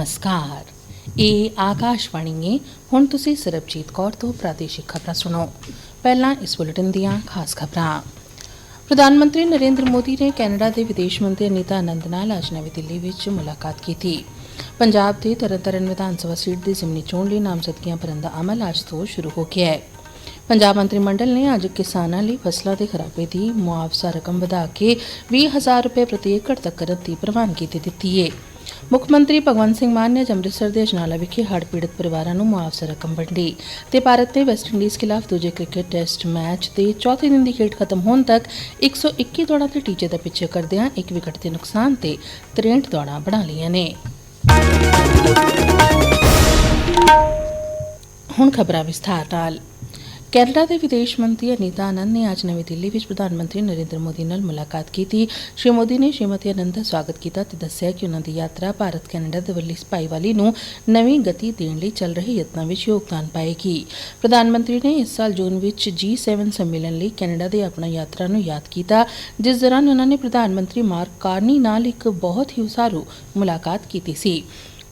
ਨਮਸਕਾਰ ਇਹ ਆਕਾਸ਼ਵਾਣੀ ਹੈ ਹੁਣ ਤੁਸੀਂ ਸਰਬਜੀਤ ਕੌਰ ਤੋਂ ਪ੍ਰਾਦੇਸ਼ਿਕ ਖਬਰਾਂ ਸੁਣੋ ਪਹਿਲਾਂ ਇਸ ਬੁਲੇਟਿਨ ਦੀਆਂ ਖਾਸ ਖਬਰਾਂ ਪ੍ਰਧਾਨ ਮੰਤਰੀ ਨਰਿੰਦਰ ਮੋਦੀ ਨੇ ਕੈਨੇਡਾ ਦੇ ਵਿਦੇਸ਼ ਮੰਤਰੀ ਅਨੀਤਾ ਆਨੰਦ ਨਾਲ ਅੱਜ ਨਵੀਂ ਦਿੱਲੀ ਵਿੱਚ ਮੁਲਾਕਾਤ ਕੀਤੀ ਪੰਜਾਬ ਦੇ ਤਰਨਤਾਰਨ ਵਿਧਾਨ ਸਭਾ ਸੀਟ ਦੀ ਜ਼ਿਮਨੀ ਚੋਣ ਲਈ ਨਾਮਜ਼ਦਗੀਆਂ ਭਰਨ ਦਾ ਅਮਲ ਅੱਜ ਤੋਂ ਸ਼ੁਰੂ ਹੋ ਗਿਆ ਹੈ ਪੰਜਾਬ ਮੰਤਰੀ ਮੰਡਲ ਨੇ ਅੱਜ ਕਿਸਾਨਾਂ ਲਈ ਫਸਲਾਂ ਦੇ ਖਰਾਬੇ ਦੀ ਮੁਆਵਜ਼ਾ ਰਕਮ ਵਧਾ ਕੇ 20000 ਰੁਪਏ ਪ੍ਰਤੀ ਏਕੜ ਤੱਕ ਕਰਨ ਦੀ ਪ੍ਰਵਾਨਗੀ ਦੇ ਦਿੱਤੀ ਹੈ ਮੁੱਖ ਮੰਤਰੀ ਭਗਵੰਤ ਸਿੰਘ ਮਾਨ ਨੇ ਅੱਜ ਅੰਮ੍ਰਿਤਸਰ ਦੇ ਅਜਨਾਲਾ ਵਿਖੇ ਹੜ੍ਹ ਪੀੜਤ ਪਰਿਵਾਰਾਂ ਨੂੰ ਮੁਆਵਜ਼ਾ ਰਕਮ ਵੰਡੀ ਤੇ ਭਾਰਤ ਨੇ ਵੈਸਟ ਇੰਡੀਜ਼ ਖਿਲਾਫ ਦੂਜੇ ਕ੍ਰਿਕਟ ਟੈਸਟ ਮੈਚ ਦੇ ਚੌਥੇ ਦਿਨ ਦੀ ਖੇਡ ਖਤਮ ਹੋਣ ਤੱਕ 121 ਦੌੜਾਂ ਦੇ ਟੀਚੇ ਦਾ ਪਿੱਛੇ ਕਰਦਿਆਂ ਇੱਕ ਵਿਕਟ ਦੇ ਨੁਕਸਾਨ ਤੇ 63 ਦੌੜਾਂ ਬਣਾ ਲਈਆਂ ਨੇ। ਹੁਣ ਖਬਰਾਂ ਵਿਸਥਾਰ ਨਾਲ। ਕੈਨੇਡਾ ਦੇ ਵਿਦੇਸ਼ ਮੰਤਰੀ ਅਨੀਤਾ ਆਨੰਦ ਨੇ ਅੱਜ ਨਵੀਂ ਦਿੱਲੀ ਵਿੱਚ ਪ੍ਰਧਾਨ ਮੰਤਰੀ ਨਰਿੰਦਰ ਮੋਦੀ ਨਾਲ ਮੁਲਾਕਾਤ ਕੀਤੀ। ਸ਼੍ਰੀ ਮੋਦੀ ਨੇ ਸ਼੍ਰੀਮਤੀ ਆਨੰਦ ਦਾ ਸਵਾਗਤ ਕੀਤਾ ਤੇ ਦੱਸਿਆ ਕਿ ਉਨ੍ਹਾਂ ਦੀ ਯਾਤਰਾ ਭਾਰਤ, ਕੈਨੇਡਾ ਦੇ ਵੱਲੀ ਭਾਈਵਾਲੀ ਨੂੰ ਨਵੀਂ ਗਤੀ ਦੇਣ ਲਈ ਚੱਲ ਰਹੇ ਯਤਨਾਂ ਵਿੱਚ ਯੋਗਦਾਨ ਪਾਏਗੀ। ਪ੍ਰਧਾਨ ਮੰਤਰੀ ਨੇ ਇਸ ਸਾਲ ਜੂਨ ਵਿੱਚ G7 ਸੰਮੇਲਨ ਲਈ ਕੈਨੇਡਾ ਦੇ ਆਪਣਾ ਯਾਤਰਾ ਨੂੰ ਯਾਦ ਕੀਤਾ, ਜਿਸ ਦੌਰਾਨ ਉਨ੍ਹਾਂ ਨੇ ਪ੍ਰਧਾਨ ਮੰਤਰੀ ਮਾਰਕ ਕਾਰਨੀ ਨਾਲ ਇੱਕ ਬਹੁਤ ਹੀ ਉਸਾਰੂ ਮੁਲਾਕਾਤ ਕੀਤੀ ਸੀ।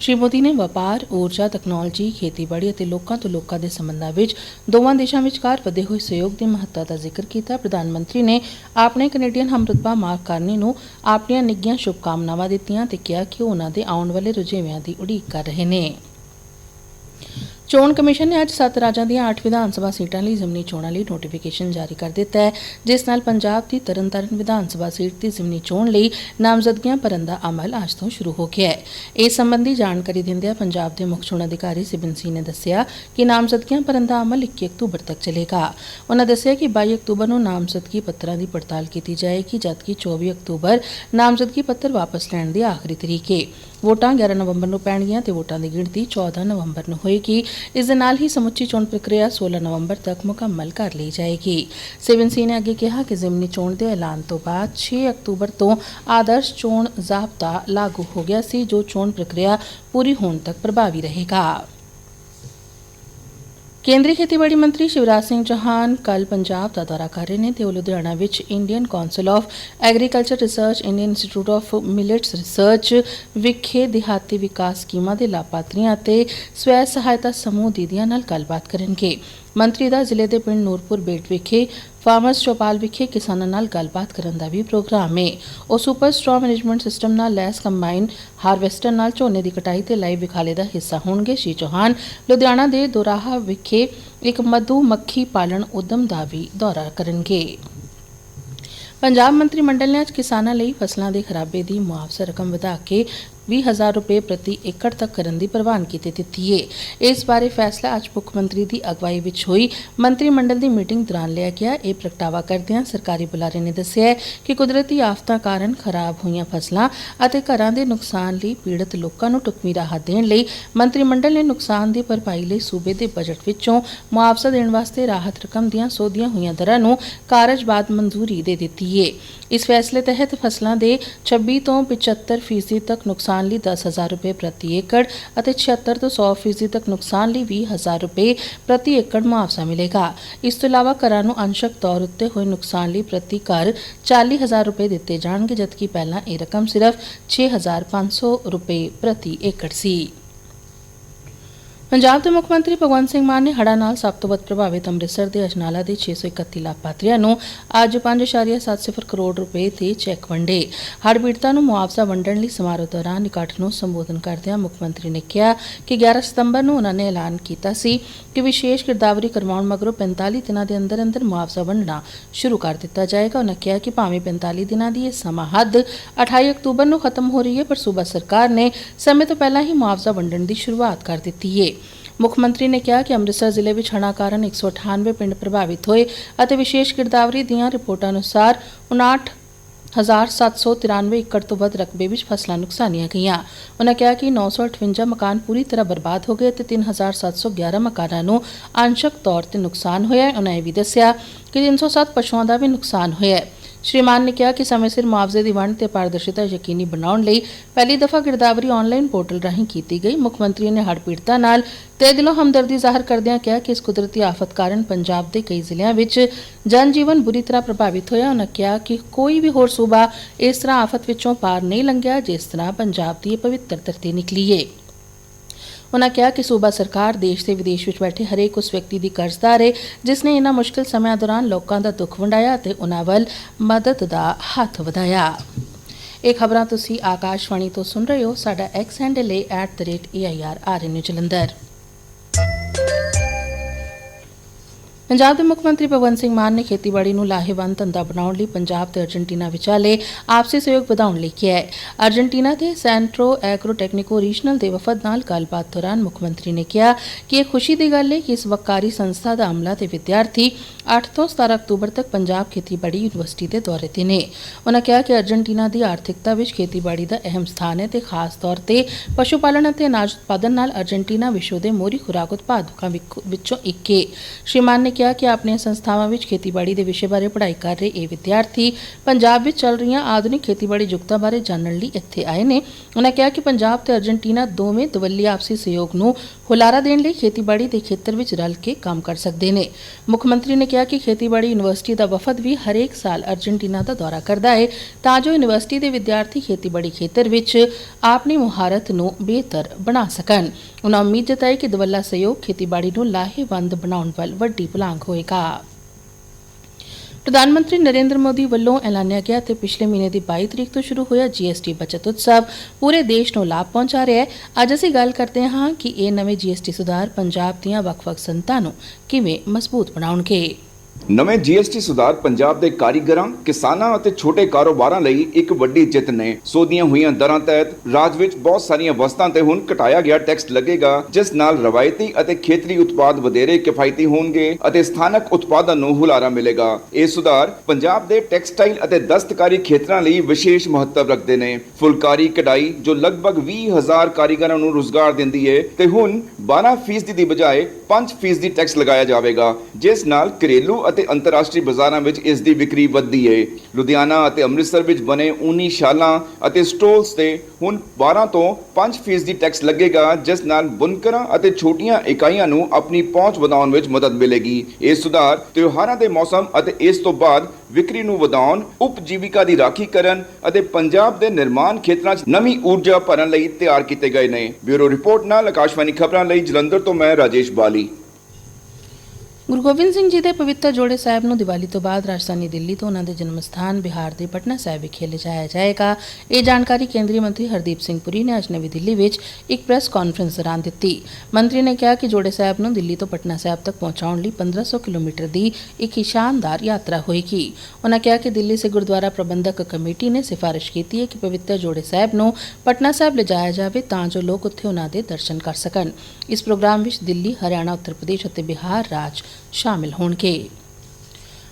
ਸ਼੍ਰੀ ਮੋਦੀ ਨੇ ਵਪਾਰ, ਊਰਜਾ, ਤਕਨਾਲੋਜੀ, ਖੇਤੀਬਾੜੀ ਅਤੇ ਲੋਕਾਂ ਤੋਂ ਲੋਕਾਂ ਦੇ ਸੰਬੰਧਾਂ ਵਿੱਚ ਦੋਵਾਂ ਦੇਸ਼ਾਂ ਵਿਚਕਾਰ ਵਧੇ ਹੋਏ ਸਹਿਯੋਗ ਦੀ ਮਹੱਤਤਾ ਦਾ ਜ਼ਿਕਰ ਕੀਤਾ। ਪ੍ਰਧਾਨ ਮੰਤਰੀ ਨੇ ਆਪਣੇ ਕੈਨੇਡੀਅਨ ਹਮਰਤਬਾ ਮਾਰਕ ਕਾਰਨੀ ਨੂੰ ਆਪਣੀਆਂ ਨਿੱਘੀਆਂ ਸ਼ੁਭਕਾਮਨਾਵਾਂ ਦਿੱਤੀਆਂ ਤੇ ਕਿਹਾ ਕਿ ਉਹ ਉਨ੍ਹਾਂ ਦੇ ਆਉਣ ਵਾਲੇ ਰੁਝੇਵਿਆਂ ਦੀ ਉਡੀਕ ਕਰ ਰਹੇ ਨੇ। ਚੋਣ ਕਮਿਸ਼ਨ ਨੇ ਅੱਜ ਸੱਤ ਰਾਜਾਂ ਦੀਆਂ 8 ਵਿਧਾਨ ਸਭਾ ਸੀਟਾਂ ਲਈ ਜ਼ਿਮਨੀ ਚੋਣਾਂ ਲਈ ਨੋਟੀਫਿਕੇਸ਼ਨ ਜਾਰੀ ਕਰ ਦਿੱਤਾ ਹੈ, ਜਿਸ ਨਾਲ ਪੰਜਾਬ ਦੀ ਤਰਨਤਾਰਨ ਵਿਧਾਨ ਸਭਾ ਸੀਟ ਦੀ ਜ਼ਿਮਨੀ ਚੋਣ ਲਈ ਨਾਮਜ਼ਦਗੀਆਂ ਭਰਨ ਦਾ ਅਮਲ ਅੱਜ ਤੋਂ ਸ਼ੁਰੂ ਹੋ ਗਿਆ ਹੈ। ਇਸ ਸੰਬੰਧੀ ਜਾਣਕਾਰੀ ਦਿੰਦਿਆਂ ਪੰਜਾਬ ਦੇ ਮੁੱਖ ਚੋਣ ਅਧਿਕਾਰੀ ਸਿਬਨ ਸਿੰਘ ਨੇ ਦੱਸਿਆ ਕਿ ਨਾਮਜ਼ਦਗੀਆਂ ਭਰਨ ਦਾ ਅਮਲ 21 ਅਕਤੂਬਰ ਤੱਕ ਚੱਲੇਗਾ। ਉਹਨਾਂ ਦੱਸਿਆ ਕਿ 22 ਅਕਤੂਬਰ ਨੂੰ ਨਾਮਜ਼ਦਗੀ ਪੱਤਰਾਂ ਦੀ ਪੜਤਾਲ ਕੀਤੀ ਜਾਏਗੀ, ਜਦਕਿ 24 ਅਕਤੂਬਰ ਨਾਮਜ਼ਦਗੀ ਪੱਤਰ ਵਾਪਸ ਲੈਣ ਦੀ ਆਖਰੀ ਤਰੀਕ। ਹੈ ਵੋਟਾਂ 11 ਨਵੰਬਰ ਨੂੰ ਪੈਣਗੀਆਂ ਤੇ ਵੋਟਾਂ ਦੀ ਗਿਣਤੀ 14 ਨਵੰਬਰ ਨੂੰ ਹੋਏਗੀ। ਇਸ ਦੇ ਨਾਲ ਹੀ ਸਮੁੱਚੀ ਚੋਣ ਪ੍ਰਕਿਰਿਆ 16 ਨਵੰਬਰ ਤੱਕ ਮੁਕੰਮਲ ਕਰ ਲਈ ਜਾਏਗੀ। ਸਿਵਨ ਸਿੰਘ ਨੇ ਅੱਗੇ ਕਿਹਾ ਕਿ ਜ਼ਿਮਨੀ ਚੋਣ ਦੇ ਐਲਾਨ ਤੋਂ ਬਾਅਦ 6 ਅਕਤੂਬਰ ਤੋਂ ਆਦਰਸ਼ ਚੋਣ ਜ਼ਾਬਤਾ ਲਾਗੂ ਹੋ ਗਿਆ ਸੀ, ਜੋ ਚੋਣ ਪ੍ਰਕਿਰਿਆ ਪੂਰੀ ਹੋਣ ਤੱਕ ਪ੍ਰਭਾਵੀ ਰਹੇਗਾ। ਕੇਂਦਰੀ ਖੇਤੀਬਾੜੀ ਮੰਤਰੀ ਸ਼ਿਵਰਾਜ ਸਿੰਘ ਚੌਹਾਨ ਕੱਲ ਪੰਜਾਬ ਦਾ ਦੌਰਾ ਕਰ ਰਹੇ ਨੇ ਤੇ ਉਹ ਲੁਧਿਆਣਾ ਵਿੱਚ Indian Council of Agriculture Research Indian Institute of Millets Research ਵਿਖੇ ਦਿਹਾਤੀ ਵਿਕਾਸ ਸਕੀਮਾਂ ਦੇ ਲਾਭਪਾਤਰੀਆਂ ਅਤੇ ਸਵੈ ਸਹਾਇਤਾ ਸਮੂਹ ਦੀਦੀਆਂ ਨਾਲ ਗੱਲਬਾਤ ਕਰਨਗੇ। ਮੰਤਰੀ ਦਾ ਜ਼ਿਲ੍ਹੇ ਦੇ ਪਿੰਡ ਨੂਰਪੁਰ ਬੇਟ ਵਿਖੇ, ਫਾਰਮਰਸ ਚੌਪਾਲ ਵਿਖੇ ਕਿਸਾਨਾਂ ਨਾਲ ਗੱਲਬਾਤ ਕਰਨ ਦਾ ਵੀ ਪ੍ਰੋਗਰਾਮ ਹੈ ਉਹ ਸੁਪਰ ਸਟ੍ਰੋਂਗ ਮੈਨੇਜਮੈਂਟ ਸਿਸਟਮ ਨਾਲ ਲੈਸ ਕੰਬਾਈਨ ਹਾਰਵੈਸਟਰ ਨਾਲ ਝੋਨੇ ਦੀ ਕਟਾਈ ਤੇ ਲਾਈਵ ਵਿਖਾਲੇ ਦਾ ਹਿੱਸਾ ਹੋਣਗੇ ਸ਼੍ਰੀ ਚੌਹਾਨ। ਲੁਧਿਆਣਾ ਦੇ ਦੋਰਾਹਾ ਵਿਖੇ ਇੱਕ ਮਧੂ ਮੱਖੀ ਪਾਲਣ ਉਦਮ ਦਾ ਵੀ ਦੌਰਾ ਕਰਨਗੇ। ਪੰਜਾਬ ਮੰਤਰੀ ਮੰਡਲ ਨੇ ਅੱਜ ਕਿਸਾਨਾਂ ਲਈ ਫਸਲਾਂ ਦੇ ਖਰਾਬੇ ਦੀ ਮੁਆਵਜ਼ਾ ਰਕਮ ਵਧਾ ਕੇ 20000 ਰੁਪਏ ਪ੍ਰਤੀ ਏਕੜ ਤੱਕ ਕਰਨ ਦੀ ਪ੍ਰਵਾਨਗੀ ਦੇ ਦਿੱਤੀ ਹੈ ਇਸ ਬਾਰੇ ਫੈਸਲਾ ਅੱਜ ਮੁੱਖ ਮੰਤਰੀ ਦੀ ਅਗਵਾਈ ਵਿੱਚ ਹੋਈ। ਮੰਤਰੀ ਮੰਡਲ ਦੀ ਮੀਟਿੰਗ ਦੌਰਾਨ ਲਿਆ ਗਿਆ ਇਹ ਪ੍ਰਗਟਾਵਾ ਕਰਦਿਆਂ ਸਰਕਾਰੀ ਬੁਲਾਰੇ ਨੇ ਦੱਸਿਆ ਕਿ ਕੁਦਰਤੀ ਆਫਤਾਂ ਕਾਰਨ ਖਰਾਬ ਹੋਈਆਂ ਫਸਲਾਂ ਅਤੇ ਘਰਾਂ ਦੇ ਨੁਕਸਾਨ ਲਈ ਪੀੜਤ ਲੋਕਾਂ ਨੂੰ ਟੁਕਮੀ ਰਾਹਤ ਦੇਣ ਲਈ ਮੰਤਰੀ ਮੰਡਲ ਨੇ ਨੁਕਸਾਨ ਦੀ ਭਰਪਾਈ ਲਈ ਸੂਬੇ ਦੇ ਬਜਟ ਵਿੱਚੋਂ ਮੁਆਵਜ਼ਾ ਦੇਣ ਵਾਸਤੇ ਰਾਹਤ ਰਕਮ ਦੀਆਂ ਸੋਧੀਆਂ ਹੋਈਆਂ ਦਰਾਂ ਨੂੰ ਕਾਰਜ ਬਾਅਦ ਮਨਜ਼ੂਰੀ ਦੇ ਦਿੱਤੀ ਹੈ ਇਸ ਫੈਸਲੇ ਤਹਿਤ ਫਸਲਾਂ ਦੇ 26 ਤੋਂ 75% ਫੀਸਦੀ ਤੱਕ ਨੁਕਸਾਨ ਲਈ 10000 ਰੁਪਏ ਪ੍ਰਤੀ ਏਕੜ ਅਤੇ 76 ਤੋਂ 100% ਫੀਸਦੀ ਤੱਕ ਨੁਕਸਾਨ ਲਈ 20000 ਰੁਪਏ ਪ੍ਰਤੀ ਏਕੜ ਮੁਆਵਜ਼ਾ ਮਿਲੇਗਾ। ਇਸ ਤੋਂ ਇਲਾਵਾ ਘਰਾਂ ਨੂੰ ਅੰਸ਼ਕ ਤੌਰ ਉੱਤੇ ਹੋਏ ਨੁਕਸਾਨ ਲਈ ਪ੍ਰਤੀ ਘਰ 40000 ਰੁਪਏ ਦਿੱਤੇ ਜਾਣਗੇ, ਜਦਕਿ ਪਹਿਲਾਂ ਇਹ ਰਕਮ ਸਿਰਫ 6500 ਰੁਪਏ ਪ੍ਰਤੀ ਏਕੜ ਸੀ। ਪੰਜਾਬ ਦੇ ਮੁੱਖ ਮੰਤਰੀ ਭਗਵੰਤ ਸਿੰਘ ਮਾਨ ਨੇ ਹੜ੍ਹਾਂ ਨਾਲ ਸਭ ਤੋਂ ਵੱਧ ਪ੍ਰਭਾਵਿਤ ਅੰਮ੍ਰਿਤਸਰ ਦੇ ਅਜਨਾਲਾ ਦੇ 631 ਲਾਭਪਾਤਰੀਆਂ ਨੂੰ ਅੱਜ 5.70 ਕਰੋੜ ਰੁਪਏ ਦੇ ਚੈੱਕ ਵੰਡੇ। ਹੜ੍ਹ ਪੀੜਤਾਂ ਨੂੰ ਮੁਆਵਜ਼ਾ ਵੰਡਣ ਲਈ ਸਮਾਰੋਹ ਦੌਰਾਨ ਇਕੱਠ ਨੂੰ ਸੰਬੋਧਨ ਕਰਦਿਆਂ ਮੁੱਖ ਮੰਤਰੀ ਨੇ ਕਿਹਾ ਕਿ 11 ਸਤੰਬਰ ਨੂੰ ਉਹਨਾਂ ਨੇ ਐਲਾਨ ਕੀਤਾ ਸੀ ਕਿ ਵਿਸ਼ੇਸ਼ ਗਿਰਦਾਵਰੀ ਕਰਵਾਉਣ ਮਗਰੋਂ 45 ਦਿਨਾਂ ਦੇ ਅੰਦਰ ਅੰਦਰ ਮੁਆਵਜ਼ਾ ਵੰਡਣਾ ਸ਼ੁਰੂ ਕਰ ਦਿੱਤਾ ਜਾਏਗਾ। ਉਹਨਾਂ ਕਿਹਾ ਕਿ ਭਾਵੇਂ 45 ਦਿਨਾਂ ਦੀ ਇਹ ਸਮਾਂ ਹੱਦ 28 ਅਕਤੂਬਰ ਨੂੰ ਖਤਮ ਹੋ ਰਹੀ ਹੈ, ਪਰ ਸੂਬਾ ਸਰਕਾਰ ਨੇ ਸਮੇਂ ਤੋਂ ਪਹਿਲਾਂ ਹੀ ਮੁਆਵਜ਼ਾ ਵੰਡਣ ਦੀ ਸ਼ੁਰੂਆਤ ਕਰ ਦਿੱਤੀ ਹੈ ਮੁੱਖ ਮੰਤਰੀ ਨੇ ਕਿਹਾ ਕਿ ਅੰਮ੍ਰਿਤਸਰ ਜ਼ਿਲ੍ਹੇ ਵਿੱਚ ਹੜ੍ਹਾਂ ਕਾਰਨ 198 ਪਿੰਡ ਪ੍ਰਭਾਵਿਤ ਹੋਏ ਅਤੇ ਵਿਸ਼ੇਸ਼ ਗਿਰਦਾਵਰੀ ਦੀਆਂ ਰਿਪੋਰਟਾਂ ਅਨੁਸਾਰ 59793 ਏਕੜ ਤੋਂ ਵੱਧ ਰਕਬੇ ਵਿੱਚ ਫਸਲਾਂ ਨੁਕਸਾਨੀਆਂ ਗਈਆਂ। ਉਹਨਾਂ ਕਿਹਾ ਕਿ 958 ਮਕਾਨ ਪੂਰੀ ਤਰ੍ਹਾਂ ਬਰਬਾਦ ਹੋ ਗਏ ਤੇ 3711 ਮਕਾਨਾਂ ਨੂੰ ਅੰਸ਼ਕ ਤੌਰ ਤੇ ਨੁਕਸਾਨ ਹੋਇਆ ਹੈ। ਉਹਨਾਂ ਇਹ ਵੀ ਦੱਸਿਆ ਕਿ 307 ਪਸ਼ੂਆਂ ਦਾ ਵੀ ਨੁਕਸਾਨ ਹੋਇਆ ਹੈ। ਸ਼੍ਰੀ ਮਾਨ ਨੇ ਕਿਹਾ ਕਿ ਸਮੇਂ ਸਿਰ ਮੁਆਵਜ਼ੇ ਦੀ ਵੰਡ ਤੇ ਪਾਰਦਰਸ਼ਤਾ ਯਕੀਨੀ ਬਣਾਉਣ ਲਈ ਪਹਿਲੀ ਦਫਾ ਗਿਰਦਾਵਰੀ ਆਨਲਾਈਨ ਪੋਰਟਲ ਰਾਹੀਂ ਕੀਤੀ ਗਈ। ਮੁੱਖ ਮੰਤਰੀ ਨੇ ਹੜ੍ਹ ਪੀੜਤਾਂ ਨਾਲ ਤੇ ਦਿਲੋਂ ਹਮਦਰਦੀ ਜ਼ਾਹਰ ਕਰਦਿਆਂ ਕਿਹਾ ਕਿ ਇਸ ਕੁਦਰਤੀ ਆਫਤ ਕਾਰਨ ਪੰਜਾਬ ਦੇ ਕਈ ਜ਼ਿਲ੍ਹਿਆਂ ਵਿੱਚ ਜਨ ਜੀਵਨ ਬੁਰੀ ਤਰ੍ਹਾਂ ਪ੍ਰਭਾਵਿਤ ਹੋਇਆ। ਉਹਨਾਂ ਕਿਹਾ ਕਿ ਕੋਈ ਵੀ ਹੋਰ ਸੂਬਾ ਇਸ ਤਰ੍ਹਾਂ ਆਫਤ ਵਿੱਚੋਂ ਪਾਰ ਨਹੀਂ ਲੰਘਿਆ, ਜਿਸ ਤਰ੍ਹਾਂ ਪੰਜਾਬ ਦੀ ਇਹ ਪਵਿੱਤਰ ਧਰਤੀ ਨਿਕਲੀ ਏ। ਉਨ੍ਹਾਂ ਕਿਹਾ ਕਿ ਸੂਬਾ ਸਰਕਾਰ ਦੇਸ਼ ਤੇ ਵਿਦੇਸ਼ ਵਿੱਚ ਬੈਠੇ ਹਰੇਕ ਉਸ ਵਿਅਕਤੀ ਦੀ ਕਰਜ਼ਦਾਰ ਹੈ ਜਿਸ ਨੇ ਇਹਨਾਂ ਮੁਸ਼ਕਲ ਸਮਿਆਂ ਦੌਰਾਨ ਲੋਕਾਂ ਦਾ ਦੁੱਖ ਵੰਡਾਇਆ ਅਤੇ ਉਨ੍ਹਾਂ ਵੱਲ ਮਦਦ ਦਾ ਹੱਥ ਵਧਾਇਆ। ਇਹ ਖਬਰਾਂ ਤੁਸੀਂ ਆਕਾਸ਼ਵਾਣੀ ਤੋਂ ਸੁਣ ਰਹੇ ਹੋ, ਸਾਡਾ ਐਕਸ ਹੈਂਡਲ ਹੈ @air ਜਲੰਧਰ। ਪੰਜਾਬ ਦੇ ਮੁੱਖ ਮੰਤਰੀ ਭਗਵੰਤ ਸਿੰਘ ਮਾਨ ਨੇ ਖੇਤੀਬਾੜੀ ਨੂੰ ਲਾਹੇਵੰਦ ਧੰਦਾ ਬਣਾਉਣ ਲਈ ਪੰਜਾਬ ਤੇ ਅਰਜਨਟੀਨਾ ਵਿਚਾਲੇ ਆਪਸੀ ਸਹਿਯੋਗ ਵਧਾਉਣ ਲਈ ਕਿਹਾ ਹੈ। ਅਰਜਨਟੀਨਾ ਦੇ ਸੈਂਟਰੋ ਐਗਰੋ ਟੈਕਨੀਕੋ ਰੀਜਨਲ ਦੇ ਵਫਦ ਨਾਲ ਗੱਲਬਾਤ ਦੌਰਾਨ ਮੁੱਖ ਮੰਤਰੀ ਨੇ ਕਿਹਾ ਕਿ ਇਹ ਖੁਸ਼ੀ ਦੀ ਗੱਲ ਹੈ ਕਿ ਇਸ ਵਕਾਰੀ ਸੰਸਥਾ ਦਾ ਅਮਲਾ ਤੇ ਵਿਦਿਆਰਥੀ 8 ਤੋਂ 17 ਅਕਤੂਬਰ ਤੱਕ ਪੰਜਾਬ ਖੇਤੀਬਾੜੀ ਯੂਨੀਵਰਸਿਟੀ ਦੇ ਦੌਰੇ ਤੇ ਨੇ। ਉਨ੍ਹਾਂ ਕਿਹਾ ਕਿ ਅਰਜਨਟੀਨਾ ਦੀ ਆਰਥਿਕਤਾ ਵਿੱਚ ਖੇਤੀਬਾੜੀ ਦਾ ਅਹਿਮ ਸਥਾਨ ਹੈ ਤੇ ਖਾਸ ਤੌਰ ਤੇ ਪਸ਼ੂ ਪਾਲਣ ਅਤੇ ਅਨਾਜ ਉਤਪਾਦਨ ਨਾਲ ਅਰਜਨਟੀਨਾ ਵਿਸ਼ਵ ਦੇ ਮੋਹਰੀ ਖੁਰਾਕ ਉਤਪਾਦਕਾਂ ਵਿੱਕ- ਵਿੱਚੋਂ ਇੱਕ ਹੈ ਸ਼੍ਰੀ ਨੇ ਕਿਹਾ ਕਿ ਆਪਣੀਆਂ ਸੰਸਥਾਵਾਂ ਵਿੱਚ ਖੇਤੀਬਾੜੀ ਦੇ ਵਿਸ਼ੇ ਬਾਰੇ ਪੜ੍ਹਾਈ ਕਰ ਰਹੇ ਇਹ ਵਿਦਿਆਰਥੀ ਪੰਜਾਬ ਵਿੱਚ ਚੱਲ ਰਹੀਆਂ ਆਧੁਨਿਕ ਖੇਤੀਬਾੜੀ ਯੁਕਤਾਂ ਬਾਰੇ ਜਾਣਨ ਲਈ ਇੱਥੇ ਆਏ ਨੇ। ਉਨ੍ਹਾਂ ਕਿਹਾ ਕਿ ਪੰਜਾਬ ਤੇ ਅਰਜਨਟੀਨਾ ਦੋਵੇਂ ਦਵੱਲੀ ਆਪਸੀ ਸਹਿਯੋਗ ਨੂੰ ਹੁਲਾਰਾ ਦੇਣ ਲਈ ਖੇਤੀਬਾੜੀ ਦੇ ਖੇਤਰ ਵਿੱਚ ਰਲ ਕੇ ਕੰਮ ਕਰ ਸਕਦੇ ਨੇ। ਮੁੱਖ ਮੰਤਰੀ ਨੇ ਕਿਹਾ ਕਿ ਖੇਤੀਬਾੜੀ ਯੂਨੀਵਰਸਿਟੀ ਦਾ ਵਫਦ ਵੀ ਹਰੇਕ ਸਾਲ ਅਰਜਨਟੀਨਾ ਦਾ ਦੌਰਾ ਕਰਦਾ ਹੈ ਤਾਂ ਜੋ ਯੂਨੀਵਰਸਿਟੀ ਦੇ ਵਿਦਿਆਰਥੀ ਖੇਤੀਬਾੜੀ ਖੇਤਰ ਵਿੱਚ ਆਪਣੀ ਮੁਹਾਰਤ ਨੂੰ ਬਿਹਤਰ ਬਣਾ ਸਕਣ। ਉਨ੍ਹਾਂ ਉਮੀਦ ਜਤਾਈ ਕਿ ਦਵੱਲਾ ਸਹਿਯੋਗ ਖੇਤੀਬਾੜੀ ਨੂੰ ਲਾਹੇਵੰਦ ਬਣਾਉਣ ਵੱਲ ਵੱਡੀ ਭਲਾ ਭਲਾਂਗ ਹੋਏਗਾ ਪ੍ਰਧਾਨ ਮੰਤਰੀ ਨਰਿੰਦਰ ਮੋਦੀ ਵੱਲੋਂ ਐਲਾਨਿਆ ਗਿਆ ਤੇ ਪਿਛਲੇ ਮਹੀਨੇ ਦੀ 22 ਤਰੀਕ ਤੋਂ ਸ਼ੁਰੂ ਹੋਇਆ ਜੀਐਸਟੀ ਬਚਤ ਉਤਸਵ। ਪੂਰੇ ਦੇਸ਼ ਨੂੰ ਲਾਭ ਪਹੁੰਚਾ ਰਿਹਾ ਹੈ। ਅੱਜ ਅਸੀਂ ਗੱਲ ਕਰਦੇ ਹਾਂ ਕਿ ਇਹ ਨਵੇਂ ਜੀਐਸਟੀ ਸੁਧਾਰ ਪੰਜਾਬ ਦੀਆਂ ਵੱਖ-ਵੱਖ ਸੰਤਾਂ ਨੂੰ ਕਿਵੇਂ ਮਜ਼ਬੂਤ ਬਣਾਉਣਗੇ। ਨਵੇਂ ਜੀਐਸਟੀ ਸੁਧਾਰ ਪੰਜਾਬ ਦੇ ਕਾਰੀਗਰਾਂ, ਕਿਸਾਨਾਂ ਅਤੇ ਛੋਟੇ ਕਾਰੋਬਾਰਾਂ ਲਈ ਇੱਕ ਵੱਡੀ ਜਿੱਤ ਨੇ। ਸੋਧੀਆਂ ਹੋਈਆਂ ਦਰਾਂ ਤਹਿਤ ਰਾਜ ਵਿੱਚ ਬਹੁਤ ਸਾਰੀਆਂ ਵਸਤਾਂ ਤੇ ਹੁਣ ਘਟਾਇਆ ਗਿਆ ਟੈਕਸ ਲੱਗੇਗਾ, ਜਿਸ ਨਾਲ ਰਵਾਇਤੀ ਅਤੇ ਖੇਤਰੀ ਉਤਪਾਦ ਵਧੇਰੇ ਕਿਫਾਇਤੀ ਹੋਣਗੇ ਅਤੇ ਸਥਾਨਕ ਉਤਪਾਦਨ ਨੂੰ ਹੁਲਾਰਾ ਮਿਲੇਗਾ। ਇਹ ਸੁਧਾਰ ਪੰਜਾਬ ਦੇ ਟੈਕਸਟਾਈਲ ਅਤੇ ਦਸਤਕਾਰੀ ਖੇਤਰਾਂ ਲਈ ਵਿਸ਼ੇਸ਼ ਮਹੱਤਵ ਰੱਖਦੇ ਨੇ। ਫੁਲਕਾਰੀ, ਕਢਾਈ, ਜੋ ਲਗਭਗ 20000 ਕਾਰੀਗਰਾਂ ਨੂੰ ਰੋਜ਼ਗਾਰ ਦਿੰਦੀ ਹੈ ਤੇ ਹੁਣ 12% ਦੀ ਬਜਾਏ 5% ਟੈਕਸ ਲਗਾਇਆ ਜਾਵੇਗਾ, ਜਿਸ ਨਾਲ ਘਰੇਲੂ ਅਤੇ ਅੰਤਰਰਾਸ਼ਟਰੀ ਬਾਜ਼ਾਰਾਂ ਵਿੱਚ ਇਸ ਦੀ ਵਿਕਰੀ ਵੱਧਦੀ ਹੈ ਲੁਧਿਆਣਾ ਅਤੇ ਅੰਮ੍ਰਿਤਸਰ ਵਿੱਚ ਬਣੇ ਊਨੀ ਸ਼ਾਲਾਂ ਅਤੇ ਸਟੋਲਸ ਤੇ ਹੁਣ 12 ਤੋਂ 5% ਦੀ ਟੈਕਸ ਲੱਗੇਗਾ, ਜਿਸ ਨਾਲ ਬੁਨਕਰਾਂ ਅਤੇ ਛੋਟੀਆਂ ਇਕਾਈਆਂ ਨੂੰ ਆਪਣੀ ਪਹੁੰਚ ਵਧਾਉਣ ਵਿੱਚ ਮਦਦ ਮਿਲੇਗੀ। ਇਹ ਸੁਧਾਰ ਤਿਉਹਾਰਾਂ ਦੇ ਮੌਸਮ ਅਤੇ ਇਸ ਤੋਂ ਬਾਅਦ ਵਿਕਰੀ ਨੂੰ ਵਧਾਉਣ, ਉਪਜੀਵਿਕਾ ਦੀ ਰਾਖੀ ਕਰਨ ਅਤੇ ਪੰਜਾਬ ਦੇ ਨਿਰਮਾਣ ਖੇਤਰਾਂ 'ਚ ਨਵੀਂ ਊਰਜਾ ਭਰਨ ਲਈ ਤਿਆਰ ਕੀਤੇ ਗਏ ਨੇ। ਬਿਊਰੋ ਰਿਪੋਰਟ ਨਾਲ ਆਕਾਸ਼ਵਾਣੀ ਖਬਰਾਂ ਲਈ ਜਲੰਧਰ ਤੋਂ ਮੈਂ ਰਾਜੇਸ਼ ਬਾਲੀ। ਗੁਰੂ ਗੋਬਿੰਦ ਸਿੰਘ ਜੀ ਦੇ ਪਵਿੱਤਰ ਜੋੜੇ ਸਾਹਿਬ ਨੂੰ ਦੀਵਾਲੀ ਤੋਂ ਬਾਅਦ ਰਾਜਧਾਨੀ ਦਿੱਲੀ ਤੋਂ ਉਹਨਾਂ ਦੇ ਜਨਮ ਸਥਾਨ ਬਿਹਾਰ ਦੇ ਪਟਨਾ ਸਾਹਿਬ ਵਿਖੇ ਲਿਜਾਇਆ ਜਾਏਗਾ। ਇਹ ਜਾਣਕਾਰੀ ਕੇਂਦਰੀ ਮੰਤਰੀ ਹਰਦੀਪ ਸਿੰਘ ਪੁਰੀ ਨੇ ਅੱਜ ਨਵੀਂ ਦਿੱਲੀ ਵਿੱਚ ਇੱਕ ਪ੍ਰੈਸ ਕਾਨਫਰੰਸ ਦੌਰਾਨ ਦਿੱਤੀ। ਮੰਤਰੀ ਨੇ ਕਿਹਾ ਕਿ ਜੋੜੇ ਸਾਹਿਬ ਨੂੰ ਦਿੱਲੀ ਤੋਂ ਪਟਨਾ ਸਾਹਿਬ ਤੱਕ ਪਹੁੰਚਾਉਣ ਲਈ 1500 ਕਿਲੋਮੀਟਰ ਦੀ ਇੱਕ ਹੀ ਸ਼ਾਨਦਾਰ ਯਾਤਰਾ ਹੋਏਗੀ। ਉਹਨਾਂ ਕਿਹਾ ਕਿ ਦਿੱਲੀ ਸੇ ਗੁਰਦੁਆਰਾ ਪ੍ਰਬੰਧਕ ਕਮੇਟੀ ਨੇ ਸਿਫਾਰਿਸ਼ ਕੀਤੀ ਹੈ ਕਿ ਪਵਿੱਤਰ ਜੋੜੇ ਸਾਹਿਬ ਨੂੰ ਪਟਨਾ ਸਾਹਿਬ ਲਿਜਾਇਆ ਜਾਵੇ ਤਾਂ ਜੋ ਲੋਕ ਉੱਥੇ ਉਹਨਾਂ ਦੇ ਦਰਸ਼ਨ ਕਰ ਸਕਣ। ਇਸ ਪ੍ਰੋਗਰਾਮ ਵਿੱਚ ਦਿੱਲੀ, ਹਰਿਆਣਾ, ਉੱਤਰ ਪ੍ਰਦੇਸ਼ ਅਤੇ ਬਿਹਾਰ ਰਾਜ ਸ਼ਾਮਿਲ ਹੋਣਗੇ।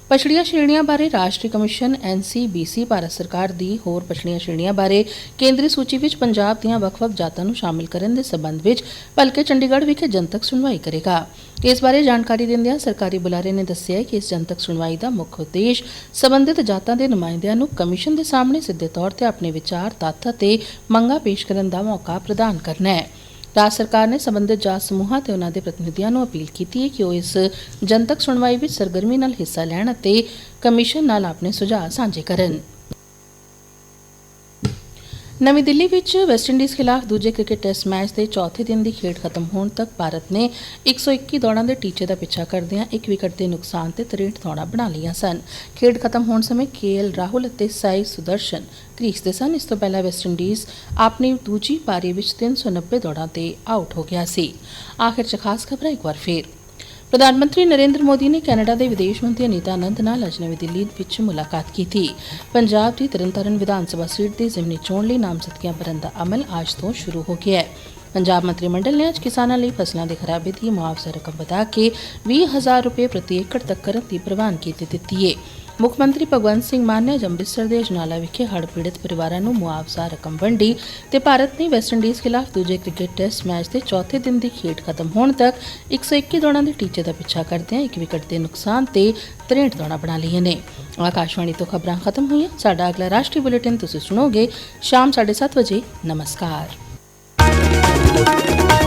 ਪਛੜੀਆਂ ਸ਼੍ਰੇਣੀਆਂ ਬਾਰੇ ਰਾਸ਼ਟਰੀ ਕਮਿਸ਼ਨ ਐਨਸੀਬੀਸੀ ਭਾਰਤ ਸਰਕਾਰ ਦੀ ਹੋਰ ਪਛੜੀਆਂ ਸ਼੍ਰੇਣੀਆਂ ਬਾਰੇ ਕੇਂਦਰੀ ਸੂਚੀ ਵਿੱਚ ਪੰਜਾਬ ਦੀਆਂ ਵੱਖ-ਵੱਖ ਜਾਤਾਂ ਨੂੰ ਸ਼ਾਮਿਲ ਕਰਨ ਦੇ ਸਬੰਧ ਵਿੱਚ ਭਲਕੇ ਚੰਡੀਗੜ੍ਹ ਵਿਖੇ ਜਨਤਕ ਸੁਣਵਾਈ ਕਰੇਗਾ। ਇਸ ਬਾਰੇ ਜਾਣਕਾਰੀ ਦਿੰਦਿਆਂ ਸਰਕਾਰੀ ਬੁਲਾਰੇ ਨੇ ਦੱਸਿਆ ਕਿ ਇਸ ਜਨਤਕ ਸੁਣਵਾਈ ਦਾ ਮੁੱਖ ਉਦੇਸ਼ ਸਬੰਧਿਤ ਜਾਤਾਂ ਦੇ ਨੁਮਾਇੰਦਿਆਂ ਨੂੰ ਕਮਿਸ਼ਨ ਦੇ ਸਾਹਮਣੇ ਸਿੱਧੇ ਤੌਰ ਤੇ ਆਪਣੇ ਵਿਚਾਰ ਤੱਥ ਅਤੇ ਮੰਗਾਂ ਪੇਸ਼ ਕਰਨ ਦਾ ਮੌਕਾ ਪ੍ਰਦਾਨ ਕਰਨਾ ਹੈ। ਰਾਜ ਸਰਕਾਰ ਨੇ ਸਬੰਧਤ ਜਾਤ ਸਮੂਹਾਂ ਤੇ ਉਹਨਾਂ ਦੇ ਪ੍ਰਤੀਨਿਧੀਆਂ ਨੂੰ ਅਪੀਲ ਕੀਤੀ ਹੈ ਕਿ ਉਹ ਇਸ ਜਨਤਕ ਸੁਣਵਾਈ ਵਿੱਚ ਸਰਗਰਮੀ ਨਾਲ ਹਿੱਸਾ ਲੈਣ ਅਤੇ ਕਮਿਸ਼ਨ ਨਾਲ ਆਪਣੇ ਸੁਝਾਅ ਸਾਂਝੇ ਕਰਨ। ਨਵੀਂ ਦਿੱਲੀ ਵਿੱਚ ਵੈਸਟਇੰਡੀਜ਼ ਖਿਲਾਫ ਦੂਜੇ ਕ੍ਰਿਕਟ ਟੈਸਟ ਮੈਚ ਦੇ ਚੌਥੇ ਦਿਨ ਦੀ ਖੇਡ ਖਤਮ ਹੋਣ ਤੱਕ ਭਾਰਤ ਨੇ 121 ਦੌੜਾਂ ਦੇ ਟੀਚੇ ਦਾ ਪਿੱਛਾ ਕਰਦਿਆਂ ਇੱਕ ਵਿਕਟ ਦੇ ਨੁਕਸਾਨ ਤੇ 63 ਦੌੜਾਂ ਬਣਾ ਲਈਆਂ ਸਨ। ਖੇਡ ਖਤਮ ਹੋਣ ਸਮੇਂ ਕੇਐਲ ਰਾਹੁਲ ਅਤੇ ਸਾਈ ਸੁਦਰਸ਼ਨ ਕ੍ਰੀਸ ਦੇ ਸਨ। ਇਸ ਤੋਂ ਪਹਿਲਾਂ ਵੈਸਟਇੰਡੀਜ਼ ਆਪਣੀ ਦੂਜੀ ਪਾਰੀ ਵਿੱਚ 390 ਦੌੜਾਂ ਤੇ ਆਊਟ ਹੋ ਗਿਆ ਸੀ। ਆਖਿਰ 'ਚ ਖਾਸ ਖਬਰਾਂ ਇੱਕ ਵਾਰ ਫੇਰ। ਪ੍ਰਧਾਨ ਮੰਤਰੀ ਨਰਿੰਦਰ ਮੋਦੀ ਨੇ ਕੈਨੇਡਾ ਦੇ ਵਿਦੇਸ਼ ਮੰਤਰੀ ਅਨੀਤਾ ਆਨੰਦ ਨਾਲ ਅੱਜ ਨਵੀਂ ਦਿੱਲੀ ਵਿੱਚ ਮੁਲਾਕਾਤ ਕੀਤੀ। ਪੰਜਾਬ ਦੀ ਤਰਨਤਾਰਨ ਵਿਧਾਨ ਸਭਾ ਸੀਟ ਦੀ ਜ਼ਿਮਨੀ ਚੋਣ ਲਈ ਨਾਮਜ਼ਦਗੀਆਂ ਭਰਨ ਦਾ ਅਮਲ ਅੱਜ ਤੋਂ ਸ਼ੁਰੂ ਹੋ ਗਿਆ ਹੈ। ਪੰਜਾਬ ਮੰਤਰੀ ਮੰਡਲ ਨੇ ਅੱਜ ਕਿਸਾਨਾਂ ਲਈ ਫਸਲਾਂ ਦੇ ਖਰਾਬੇ ਦੀ ਮੁਆਵਜ਼ਾ ਰਕਮ ਵਧਾ ਕੇ 20000 ਰੁਪਏ ਪ੍ਰਤੀ ਏਕੜ ਤੱਕ ਕਰਨ ਦੀ ਪ੍ਰਵਾਨਗੀ ਦੇ ਦਿੱਤੀ ਹੈ ਮੁੱਖ ਮੰਤਰੀ ਭਗਵੰਤ ਸਿੰਘ ਮਾਨ ਨੇ ਅੰਮ੍ਰਿਤਸਰ ਦੇ ਅਜਨਾਲਾ ਵਿਖੇ ਹੜ੍ਹ ਪੀੜਤ ਪਰਿਵਾਰਾਂ ਨੂੰ ਮੁਆਵਜ਼ਾ ਰਕਮ ਵੰਡੀ ਤੇ ਭਾਰਤ ਨੇ ਵੈਸਟ ਇੰਡੀਜ਼ ਖਿਲਾਫ ਦੂਜੇ ਕ੍ਰਿਕਟ ਟੈਸਟ ਮੈਚ ਦੇ ਚੌਥੇ ਦਿਨ ਦੀ ਖੇਡ ਖਤਮ ਹੋਣ ਤੱਕ 121 ਦੌੜਾਂ ਦੇ ਟੀਚੇ ਦਾ ਪਿੱਛਾ ਕਰਦਿਆਂ ਇੱਕ ਵਿਕਟ ਦੇ ਨੁਕਸਾਨ ਤੇ 63 ਦੌੜਾਂ ਬਣਾ ਲਈਆਂ ਨੇ। ਆਕਾਸ਼ਵਾਣੀ ਤੋਂ ਖਬਰਾਂ ਖਤਮ ਹੋਈਆਂ। ਸਾਡਾ ਅਗਲਾ ਰਾਸ਼ਟਰੀ ਬੁਲੇਟਿਨ ਤੁਸੀਂ ਸੁਣੋਗੇ ਸ਼ਾਮ 7:30 ਵਜੇ। ਨਮਸਕਾਰ। Música